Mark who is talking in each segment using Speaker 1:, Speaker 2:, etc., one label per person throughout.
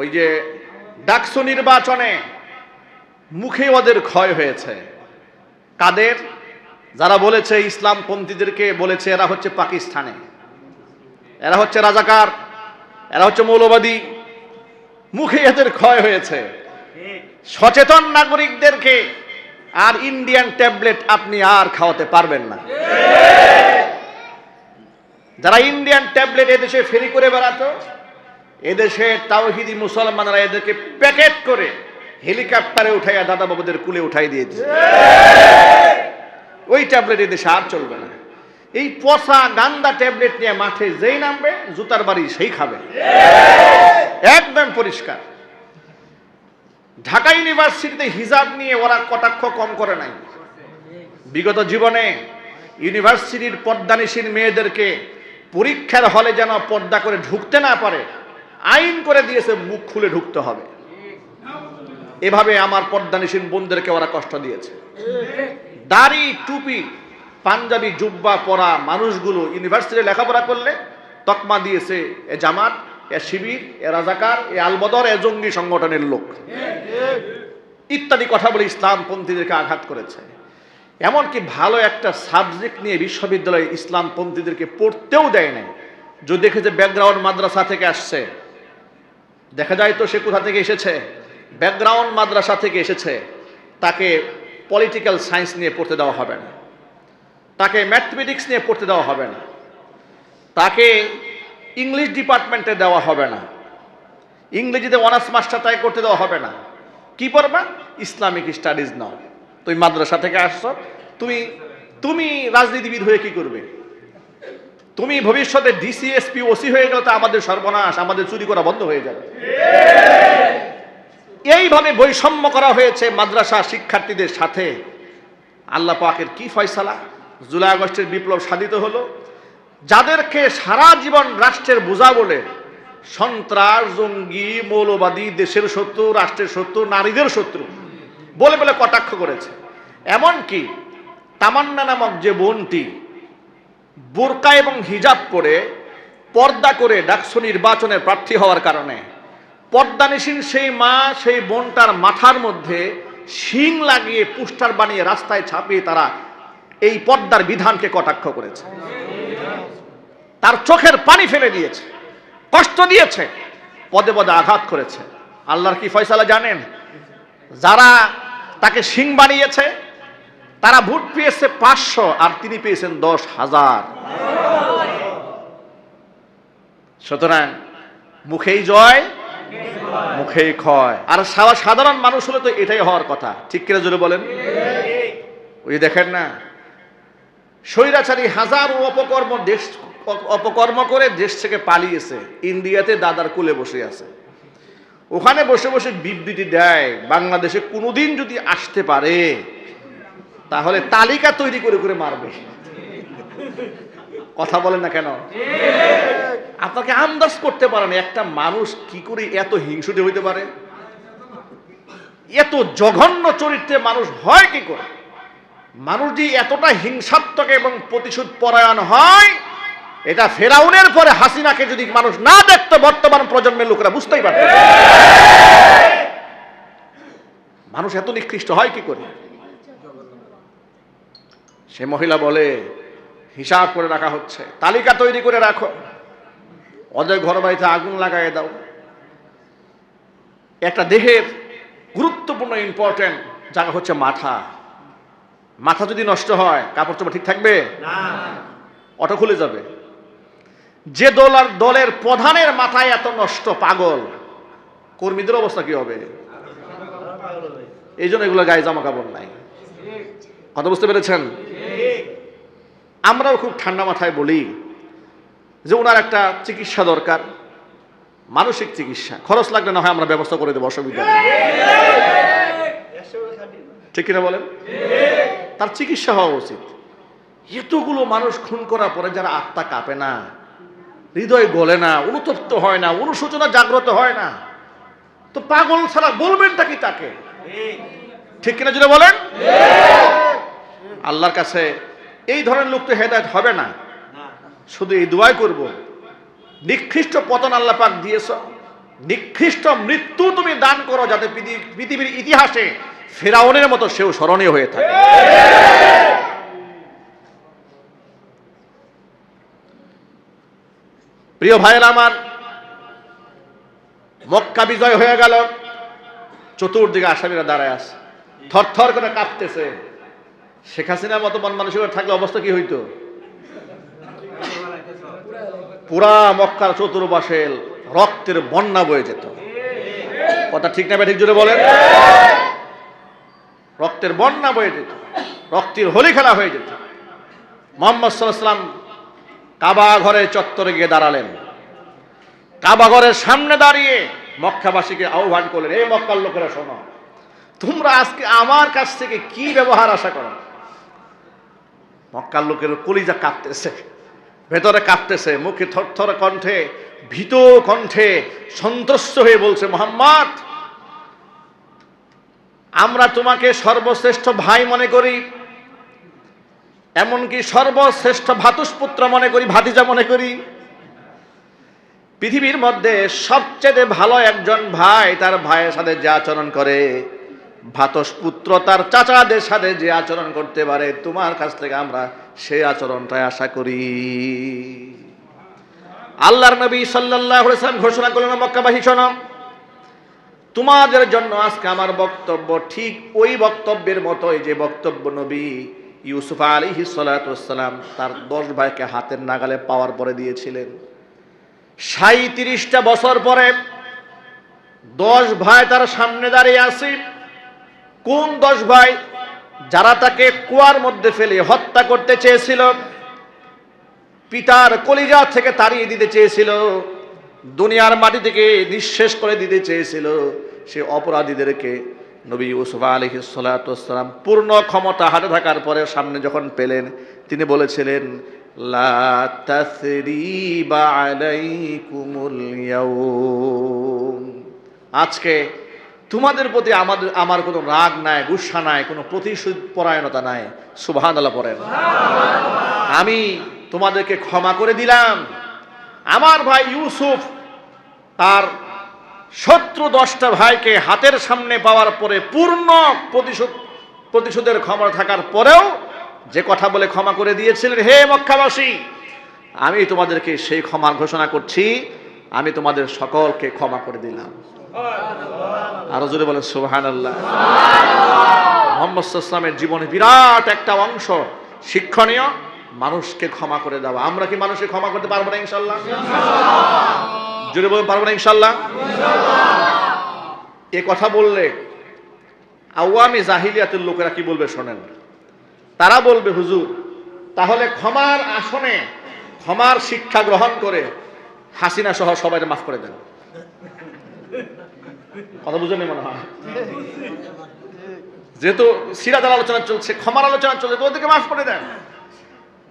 Speaker 1: ওই যে ডাকসু নির্বাচনে মুখে ওদের ক্ষয় হয়েছে। কাদের? যারা বলেছে ইসলামপন্থীদেরকে বলেছে এরা হচ্ছে পাকিস্তানে। এরা হচ্ছে রাজাকার, এরা হচ্ছে মৌলবাদী। মুখে এদের ক্ষয় হয়েছে। সচেতন নাগরিকদেরকে আর ইন্ডিয়ান ট্যাবলেট আপনি আর খাওয়াতে পারবেন না। যারা ইন্ডিয়ান ট্যাবলেট এদেশে ফেরি করে বেড়াতো এদেশে তাওহিদি মুসলমানরা এদেরকে প্যাকেট করে হেলিকপ্টারে উঠাইয়া দাদা বাবুদের কুলে উঠাই দিয়েছে ওই ট্যাবলেট এদেশে আর চলবে না। এই পচা গান্দা ট্যাবলেট নিয়ে মাঠে যেই নামবে, জুতার বাড়ি সেই খাবে। একদম পরিষ্কার। ঢাকা ইউনিভার্সিটিতে হিজাব নিয়ে ওরা কটাক্ষ কম করে নাই। বিগত জীবনে ইউনিভার্সিটির পর্দানিসীন মেয়েদেরকে পরীক্ষার হলে যেন পর্দা করে ঢুকতে না পারে আইন করে দিয়েছে, মুখ খুলে ঢুকতে হবে। এভাবে আমার পর্দানিসীন বোনদেরকে ওরা কষ্ট দিয়েছে। দাড়ি, টুপি, পাঞ্জাবি, জুব্বা পরা মানুষগুলো ইউনিভার্সিটি লেখাপড়া করলে তকমা দিয়েছে এ জামাত, এ শিবির, এ রাজাকার, এ আলবদর, এ জঙ্গি সংগঠনের লোক। ইত্যাদি কথা বলে ইসলামপন্থীদেরকে আঘাত করেছে। এমনকি ভালো একটা সাবজেক্ট নিয়ে বিশ্ববিদ্যালয়ে ইসলামপন্থীদেরকে পড়তেও দেয় নাই। যদি দেখেছে ব্যাকগ্রাউন্ড মাদ্রাসা থেকে আসছে দেখা যায় তো সে কোথা থেকে এসেছে? ব্যাকগ্রাউন্ড মাদ্রাসা থেকে এসেছে। তাকে পলিটিক্যাল সায়েন্স নিয়ে পড়তে দেওয়া হবে না। তাকে ম্যাথমেটিক্স নিয়ে পড়তে দেওয়া হবে না। তাকে ইংলিশ ডিপার্টমেন্টে দেওয়া হবে না। ইংরেজিতে অনার্স মাস্টার তাই করতে দেওয়া হবে না। কি পড়বা? ইসলামিক স্টাডিজ নাও। তুমি মাদ্রাসা থেকে আসছো। তুমি তুমি রাজনীতিবিদ হয়ে কি করবে? তুমি ভবিষ্যতে ডিসিএসপি ওসি হয়ে গেলে তো আমাদের সর্বনাশ, আমাদের চুরি করা বন্ধ হয়ে যাবে। এইভাবে বৈষম্য করা হয়েছে মাদ্রাসা শিক্ষার্থীদের সাথে। আল্লাহ পাকের কি ফয়সালা? জুলাই আগস্টের বিপ্লব সাধিত হলো। যাদেরকে সারা জীবন রাষ্ট্রের বোঝা বলে, সন্ত্রাস, জঙ্গি, মৌলবাদী, দেশের শত্রু, রাষ্ট্রের শত্রু, নারীদের শত্রু, বলে বলে কটাক্ষ করেছে। এমনকি তামান্না নামক যে বোনটি বোরকা এবং হিজাব করে পর্দা করে ডাকসু নির্বাচনে প্রার্থী হওয়ার কারণে পর্দা পর্দানিসীন সেই মা, সেই বোনটার মাথার মধ্যে শিং লাগিয়ে পুস্টার বানিয়ে রাস্তায় ছাপিয়ে তারা এই পর্দার বিধানকে কটাক্ষ করেছে। তার চোখের পানি ফেলে দিয়েছে, কষ্ট দিয়েছে, পদে পদে আঘাত করেছে। আল্লাহর কি ফয়সালা জানেন? যারা তাকে শিং বানিয়েছে তারা ভোট পেয়েছে পাঁচশো আর তিনি পেয়েছেন দশ হাজার। সুতরাং মুখেই জয়, মুখেই ক্ষয়। আর সাধারণ মানুষ হলে তো এটাই হওয়ার কথা। ঠিক কিনা জোরে বলেন? ওই দেখেন না, স্বৈরাচারী হাজারো অপকর্ম দেশ, অপকর্ম করে দেশ থেকে পালিয়েছে। ইন্ডিয়াতে দাদার কোলে বসে আছে। ওখানে বসে বসে বিবৃতি দেয়, বাংলাদেশে কোনোদিন যদি আসতে পারে তাহলে তালিকা তৈরি করে করে মারবে। কথা বলেন না কেন? আপনাকে আন্দাজ করতে পারেন একটা মানুষ কি করে এত হিংসুটে হইতে পারে? এত জঘন্য চরিত্রে মানুষ হয় কি করে? মানুষ যে এতটা হিংসাত্মক এবং প্রতিশোধ পরায়ণ হয়, এটা ফেরাউনের পরে হাসিনাকে যদি মানুষ না দেখতো, বর্তমান প্রজন্মের লোকেরা বুঝতেই পারত মানুষ এত নিকৃষ্ট হয় কি করে? সে মহিলা বলে হিসাব করে রাখা হচ্ছে। তালিকা তৈরি করে রাখো। ওদের ঘর বাড়িতে আগুন লাগাই দাও। একটা দেহের গুরুত্বপূর্ণ ইম্পর্টেন্ট জায়গা হচ্ছে মাথা। মাথা যদি নষ্ট হয় কাপড় চোপড় ঠিক থাকবে? অটো খুলে যাবে। যে দল আর দলের প্রধানের মাথায় এত নষ্ট পাগল কর্মীদের অবস্থা কি হবে। এই জন্য এগুলো গায়ে জামা কাপড় নাই। কথা বুঝতে পেরেছেন? আমরাও খুব ঠান্ডা মাথায় বলি যে ওনার একটা চিকিৎসা দরকার, মানসিক চিকিৎসা। খরচ লাগলে না হয় আমরা ব্যবস্থা করে দেবো অসুবিধা নেই। ঠিক কিনা বলেন? তার চিকিৎসা হওয়া উচিত। এতগুলো মানুষ খুন করার পরে যারা আত্মা কাঁপে না, হৃদয় গলে না, অনুতপ্ত হয় না, অনুশোচনা জাগ্রত হয় না, তো পাগল ছাড়া বলবেনটা কি তাকে? ঠিক কিনা যদি বলেন? আল্লাহর কাছে এই ধরনের লোক তো হেদায়ত হবে না। শুধু এই দোয়াই করব। নিকৃষ্ট পতন আল্লাহ পাক দিয়েছ। নিকৃষ্ট মৃত্যু তুমি দান করো যাতে পৃথিবীর ইতিহাসে ফেরাউনের মতো সেও স্মরণীয় হয়ে থাকে। প্রিয় ভাইয়ের আমার মক্কা বিজয় হয়ে গেল। চতুর্দিকে আসামিরা দাঁড়ায় আছে। থরথর করে কাঁপতেছে। শেখ হাসিনার মতো মন মানুষের থাকলে অবস্থা কি হইতো? পুরা মক্কার চতুর্পাশে রক্তের বন্যা বয়ে যেত। কথা ঠিক না ঠিক জুড়ে বলেন? রক্তের বন্যা বয়ে যেত, রক্তের হোলি খেলা হয়ে যেত। মোহাম্মদ সাল্লাম কাবা ঘরের চত্বরে গিয়ে দাঁড়ালেন। কাবা ঘরের সামনে দাঁড়িয়ে মক্কাবাসীকে আহ্বান করলেন এই মক্কার লোকেরা শোনো, তোমরা আজকে আমার কাছ থেকে কি ব্যবহার আশা করো? মক্কার লোকের কলিজা কাঁপতেছে, ভেতরে কাঁপতেছে, মুখে থরথর কণ্ঠে ভীত কণ্ঠে সন্ত্রস্ত হয়ে বলছে, মোহাম্মদ, আমরা তোমাকে সর্বশ্রেষ্ঠ ভাই মনে করি, এমনকি সর্বশ্রেষ্ঠ ভাতুষপুত্র মনে করি, ভাতিজা মনে করি। পৃথিবীর মধ্যে সবচেয়ে ভালো একজন ভাই তার ভাইয়ের সাথে যে আচরণ করে ভাতসপুত্র তার চাচাদের সাথে যে আচরণ করতে পারে, তোমার কাছ থেকে আমরা সেই আচরণটাই আশা করি। আল্লাহর নবী আলাইহি সাল্লাম ঘোষণা করলেন, মক্কাবাসী শোনো, তোমাদের জন্য আজকে আমার বক্তব্য ঠিক ওই বক্তব্যের মতোই যে বক্তব্য নবী ইউসুফ আলাইহিস সালাম তার দশ ভাইকে হাতের নাগালে পাওয়ার পরে দিয়েছিলেন। সাঁত্রিশটা বছর পরে দশ ভাই তার সামনে দাঁড়িয়ে আছে। কোন দশ ভাই যারা তাকে কুয়ার মধ্যে ফেলে হত্যা করতে চেয়েছিল? পিতার কলিজা থেকে তাড়িয়ে দিতে চেয়েছিল। দুনিয়ার মাটি থেকে নিঃশেষ করে দিতে চেয়েছিল। সে অপরাধীদেরকে নবী ইউসুফ আলী সালাম পূর্ণ ক্ষমতা হাতে থাকার পরে সামনে যখন পেলেন, তিনি বলেছিলেন। আজকে তোমাদের প্রতি আমাদের আমার কোনো রাগ নাই গুসা নাই কোনো প্রতিশোধ পরায়ণতা নাই। সুবাহান আল্লাহ পড়েন আমি তোমাদেরকে ক্ষমা করে দিলাম। আমার ভাই ইউসুফ তার শত্রু দশটা ভাইকে হাতের সামনে পাওয়ার পরে পূর্ণ প্রতিশোধ প্রতিশোধের ক্ষমা থাকার পরেও যে কথা বলে ক্ষমা করে দিয়েছিলেন হে মক্কাবাসী আমি তোমাদেরকে সেই ক্ষমার ঘোষণা করছি। আমি তোমাদের সকলকে ক্ষমা করে দিলাম। আরও জোরে বলেন সুবহান আল্লাহ মোহাম্মদ ইসলামের জীবনে বিরাট একটা অংশ শিক্ষণীয়, মানুষকে ক্ষমা করে দেওয়া। আমরা কি মানুষকে ক্ষমা করতে পারব না ইনশাল্লাহ জোরে বলতে পারব না ইনশাল্লাহ এ কথা বললে আওয়ামী জাহিলিয়াতের লোকেরা কি বলবে শোনেন? তারা বলবে, হুজুর, তাহলে ক্ষমার আসনে, ক্ষমার শিক্ষা গ্রহণ করে হাসিনা সহ সবাই মাফ করে দেন। কথা বুঝেনি মনে হয়। যেহেতু সিরাজার আলোচনা চলছে, ক্ষমার আলোচনা চলছে, তো মাফ করে দেন।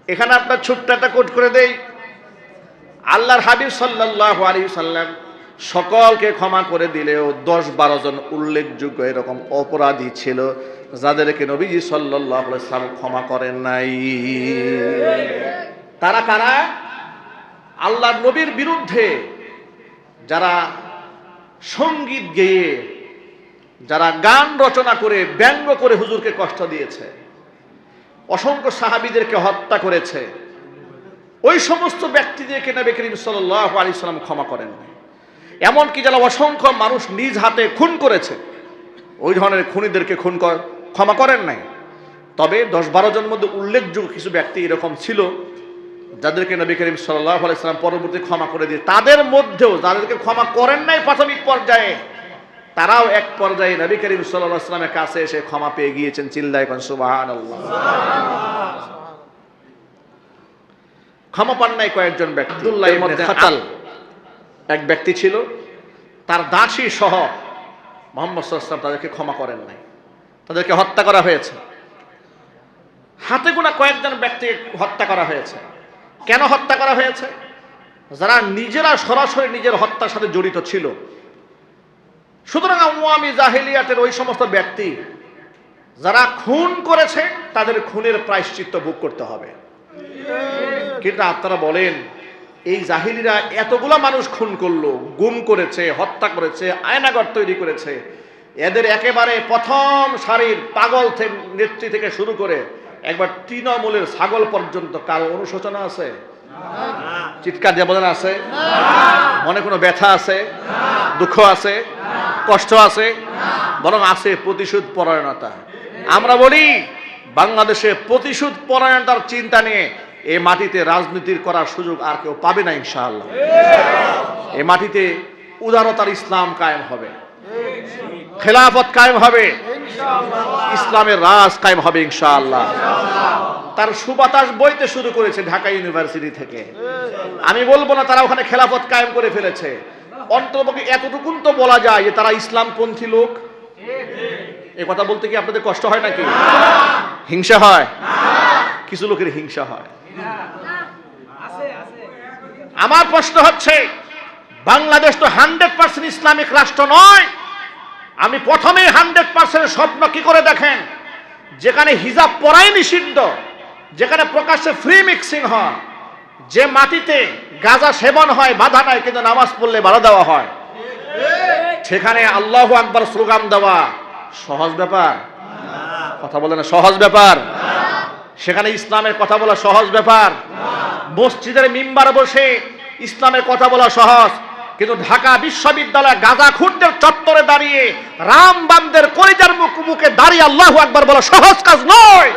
Speaker 1: এখানে আপনার ছোট্ট একটা কোট করে দেই। আল্লাহর হাবিব সাল্লাহ আলী সাল্লাম সকলকে ক্ষমা করে দিলেও দশ বারো জন উল্লেখযোগ্য এরকম অপরাধী ছিল, যাদেরকে নবীজি সাল্লাহ সাল্লাম ক্ষমা করেন নাই। তারা কারা? আল্লাহর নবীর বিরুদ্ধে যারা সংগীত গেয়ে যারা গান রচনা করে ব্যঙ্গ করে হুজুরকে কষ্ট দিয়েছে, অসংখ্য সাহাবিদেরকে হত্যা করেছে, ওই সমস্ত ব্যক্তিদেরকে নবী করিম সাল্লাহ আলী সাল্লাম ক্ষমা করেন এমনকি যারা অসংখ্য মানুষ নিজ হাতে খুন করেছে, ওই ধরনের খুনিদেরকে খুন ক্ষমা করেন নাই। তবে দশ বারো জন মধ্যে উল্লেখযোগ্য কিছু ব্যক্তি এরকম ছিল যাদেরকে নবী করিম সাল্লাহ আলাইসালাম পরবর্তী ক্ষমা করে দিয়ে তাদের মধ্যেও যাদেরকে ক্ষমা করেন নাই প্রাথমিক পর্যায়ে তারাও এক পর্যায়ে নবী করিম সাল্লাহ আসলামের কাছে এসে ক্ষমা পেয়ে গিয়েছেন চিল্লায় কন সুবাহান ক্ষমা পান নাই কয়েকজন ব্যক্তি খাতাল। এক ব্যক্তি ছিল তার দাসী সহ মোহাম্মদ সাল্লাম তাদেরকে ক্ষমা করেন নাই তাদেরকে হত্যা করা হয়েছে। হাতে গোনা কয়েকজন ব্যক্তিকে হত্যা করা হয়েছে। কেন হত্যা করা হয়েছে? যারা নিজেরা সরাসরি নিজের হত্যার সাথে জড়িত ছিল। সুতরাং আওয়ামী জাহেলিয়াতের ওই সমস্ত ব্যক্তি, যারা খুন করেছে, তাদের খুনের প্রায়শ্চিত্ত ভোগ করতে হবে। কিন্তু আপনারা বলেন, এই জাহিলিরা এতগুলা মানুষ খুন করল, গুম করেছে, হত্যা করেছে আয়নাগর তৈরি করেছে। এদের একেবারে প্রথম সারির পাগল নেত্রী থেকে শুরু করে একবার তৃণমূলের ছাগল পর্যন্ত কারও অনুশোচনা আছে? চিৎকার বলেন আছে। মনে কোনো ব্যথা আছে? দুঃখ আছে? কষ্ট আছে? বরং আছে প্রতিশোধ পরায়ণতা। আমরা বলি, বাংলাদেশে প্রতিশোধ পরায়ণতার চিন্তা নিয়ে এ মাটিতে রাজনীতির করার সুযোগ আর কেউ পাবে না, ইনশাআল্লাহ। এই মাটিতে উদারতার ইসলাম কায়েম হবে। খেলাফত কায়েম হবে। ইসলামের রাজ কায়েম হবে ইনশাআল্লাহ। তার সুবাতাস বইতে শুরু করেছে ঢাকা ইউনিভার্সিটি থেকে। আমি বলব না তারা ওখানে খেলাফত কায়েম করে ফেলেছে। অন্ততপক্ষে এতটুকুন তো বলা যায় যে তারা ইসলামপন্থী লোক। এ কথা বলতে কি আপনাদের কষ্ট হয় নাকি? হিংসা হয়? কিছু লোকের হিংসা হয়। আমার প্রশ্ন হচ্ছে, বাংলাদেশ তো হান্ড্রেড পার্সেন্ট ইসলামিক রাষ্ট্র নয়। আমি প্রথমেই হান্ড্রেড পার্সেন্ট স্বপ্ন কি করে দেখেন? যেখানে হিজাব পরাই নিষিদ্ধ, যেখানে প্রকাশ্যে ফ্রি মিক্সিং হয়, যে মাটিতে গাঁজা সেবন হয়, বাধা নাই, কিন্তু নামাজ পড়লে বাধা দেওয়া হয়। সেখানে আল্লাহ আকবার স্লোগান দেওয়া। সহজ ব্যাপার। কথা বলে না, সহজ ব্যাপার। সেখানে ইসলামের কথা বলা সহজ ব্যাপার। মসজিদের মিম্বার বসে ইসলামের কথা বলা সহজ। কিন্তু ঢাকা বিশ্ববিদ্যালয় গাজা খুনদের চত্বরে দাঁড়িয়ে রামবামদের কলিজার মুখ মুখে দাঁড়িয়ে আল্লাহ একবার বলা সহজ কাজ নয়।